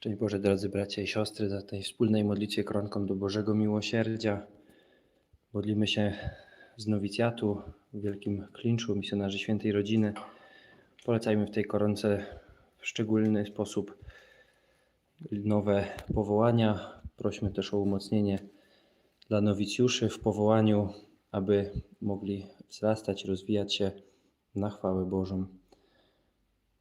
Szczęść Boże, drodzy bracia i siostry, za tej wspólnej modlitwie koronką do Bożego Miłosierdzia. Modlimy się z nowicjatu w Wielkim Klinczu Misjonarzy Świętej Rodziny. Polecajmy w tej koronce w szczególny sposób nowe powołania. Prośmy też o umocnienie dla nowicjuszy w powołaniu, aby mogli wzrastać, rozwijać się na chwałę Bożą.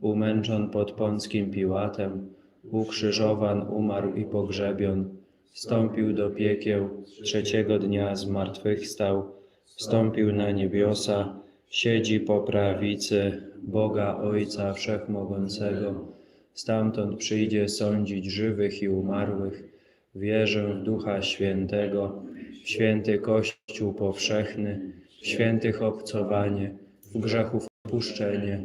umęczon pod Pąckim Piłatem, ukrzyżowan, umarł i pogrzebion, wstąpił do piekieł, trzeciego dnia zmartwychwstał, wstąpił na niebiosa, siedzi po prawicy Boga Ojca Wszechmogącego, stamtąd przyjdzie sądzić żywych i umarłych. Wierzę w Ducha Świętego, w święty Kościół powszechny, w świętych obcowanie, w grzechów odpuszczenie,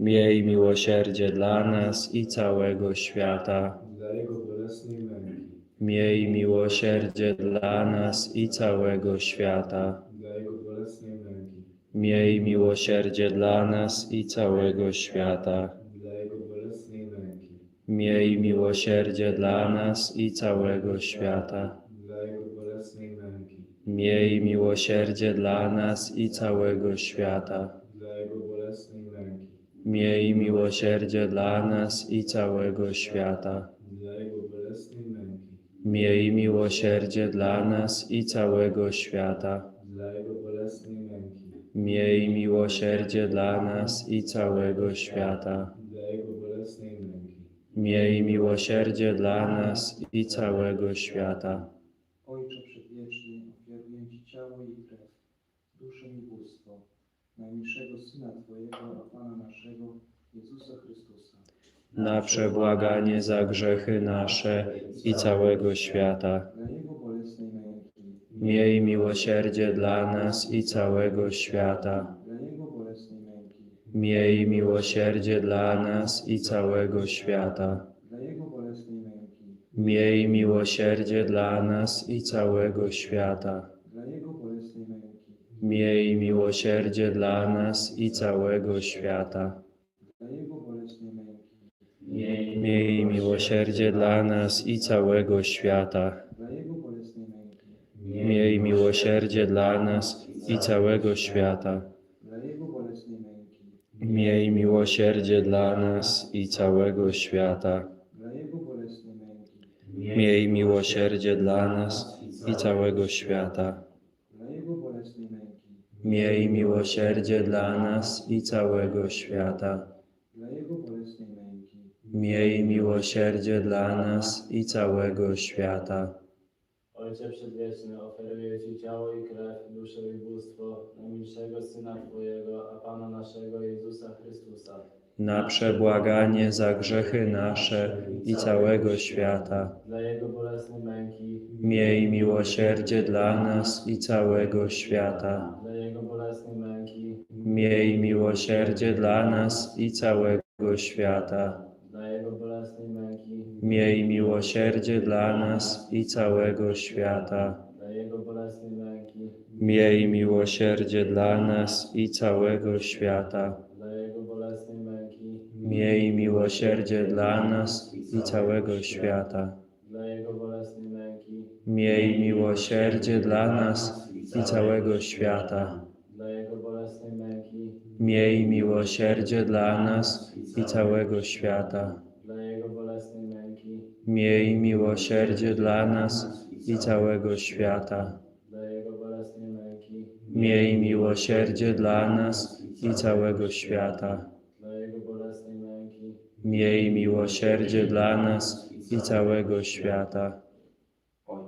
Miej miłosierdzie dla nas i całego świata. Miej miłosierdzie dla nas i całego świata. Miej miłosierdzie dla nas i całego świata. Miej miłosierdzie dla nas i całego świata. Miej miłosierdzie dla nas i całego świata. dla Jego bolesnej męki, Miej miłosierdzie dla nas i całego świata. Miej miłosierdzie dla nas i całego świata. Miej miłosierdzie dla nas i całego świata. Miej miłosierdzie dla nas i całego świata. Ojcze Przedwieczny, ofiaruję Ci ciało i krew, duszę i bóstwo najmilszego Syna Twojego, a Pana naszego, Jezusa Chrystusa, Na przebłaganie za grzechy nasze i całego świata. dla Jego bolesnej męki, Miej miłosierdzie dla nas i całego świata. dla Jego bolesnej męki, Miej miłosierdzie dla nas i całego świata. dla Jego bolesnej męki, Miej miłosierdzie dla nas i całego świata. dla Jego bolesnej męki, Miej miłosierdzie dla nas i całego świata. Miej miłosierdzie dla nas i całego świata. Miej miłosierdzie dla nas i całego świata. Miej miłosierdzie dla nas i całego świata. Miej miłosierdzie dla nas i całego świata. dla Jego bolesnej męki, Miej miłosierdzie dla nas i całego świata. Miej miłosierdzie dla nas i całego świata. Ojcze Przedwieczny, oferuję Ci ciało i krew, duszę i bóstwo najmilszego Syna Twojego, a Pana naszego Jezusa Chrystusa, Na przebłaganie za grzechy nasze i całego świata. dla Jego bolesnej męki, Miej miłosierdzie dla nas i całego świata. dla Jego bolesnej męki, Miej miłosierdzie dla nas i całego świata. Miej miłosierdzie dla nas i całego świata. Miej miłosierdzie dla nas i całego świata. Miej miłosierdzie dla nas i całego świata. Miej miłosierdzie dla nas i całego świata. dla Jego bolesnej męki, Miej miłosierdzie dla nas i całego świata. dla Jego bolesnej męki, Miej miłosierdzie dla nas i całego świata. dla Jego bolesnej męki, Miej miłosierdzie dla nas i całego świata. dla Jego bolesnej męki, Miej miłosierdzie dla nas i całego świata.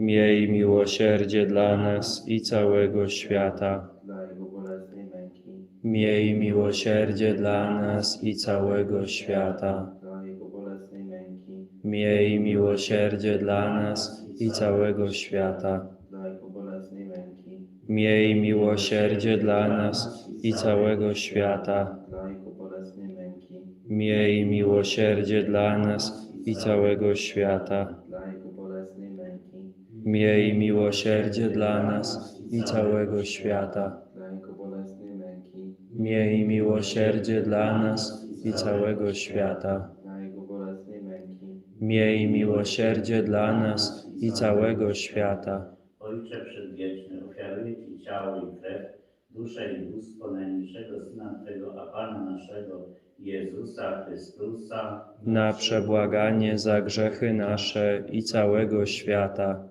Miej miłosierdzie dla nas i całego świata. Miej miłosierdzie dla nas i całego świata. Miej miłosierdzie dla nas i całego świata. Miej miłosierdzie dla nas i całego świata. Miej miłosierdzie dla nas i całego świata. dla Jego bolesnej męki, Miej miłosierdzie dla nas i całego świata. Miej miłosierdzie dla nas i całego świata. Miej miłosierdzie dla nas i całego świata. Ojcze Przedwieczny, ofiaruję Ci ciało i krew, duszę i bóstwo najmilszego Syna Twego, a Pana naszego, Jezusa Chrystusa, Na przebłaganie za grzechy nasze i całego świata.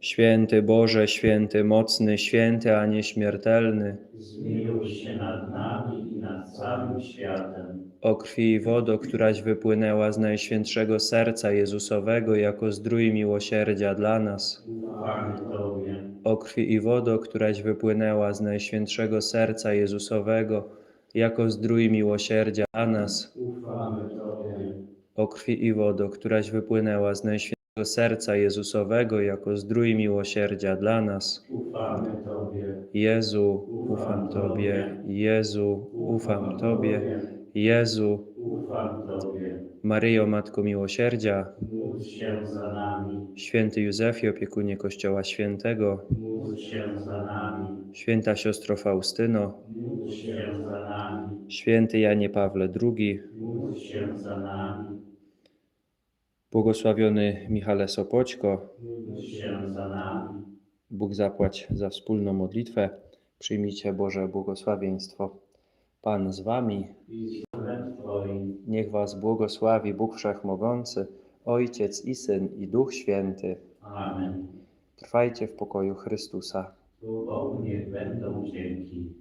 święty Boże, święty mocny, święty a nieśmiertelny, zmiłuj się nad nami i nad całym światem. o krwi i wodo, któraś wypłynęła z najświętszego serca Jezusowego jako zdrój miłosierdzia dla nas. Ufamy Tobie, O krwi i wodo, któraś wypłynęła z najświętszego serca Jezusowego jako zdrój miłosierdzia dla nas. ufamy Tobie, O krwi i wodo, któraś wypłynęła z najświętszego serca Jezusowego jako zdrój miłosierdzia dla nas. ufamy Tobie, Jezu, ufam Tobie, Jezu, ufam Tobie, Jezu, ufam Tobie. Maryjo, Matko Miłosierdzia, Módl się za nami, Święty Józefie, opiekunie Kościoła Świętego, módl się za nami, Święta Siostro Faustyno, módl się za nami, Święty Janie Pawle II, módl się za nami, błogosławiony Michale Sopoćko, za. Bóg zapłać za wspólną modlitwę. Przyjmijcie Boże błogosławieństwo. Pan z Wami, niech Was błogosławi Bóg Wszechmogący, Ojciec i Syn i Duch Święty. Amen. Trwajcie w pokoju Chrystusa. Tu Bogu niech będą dzięki.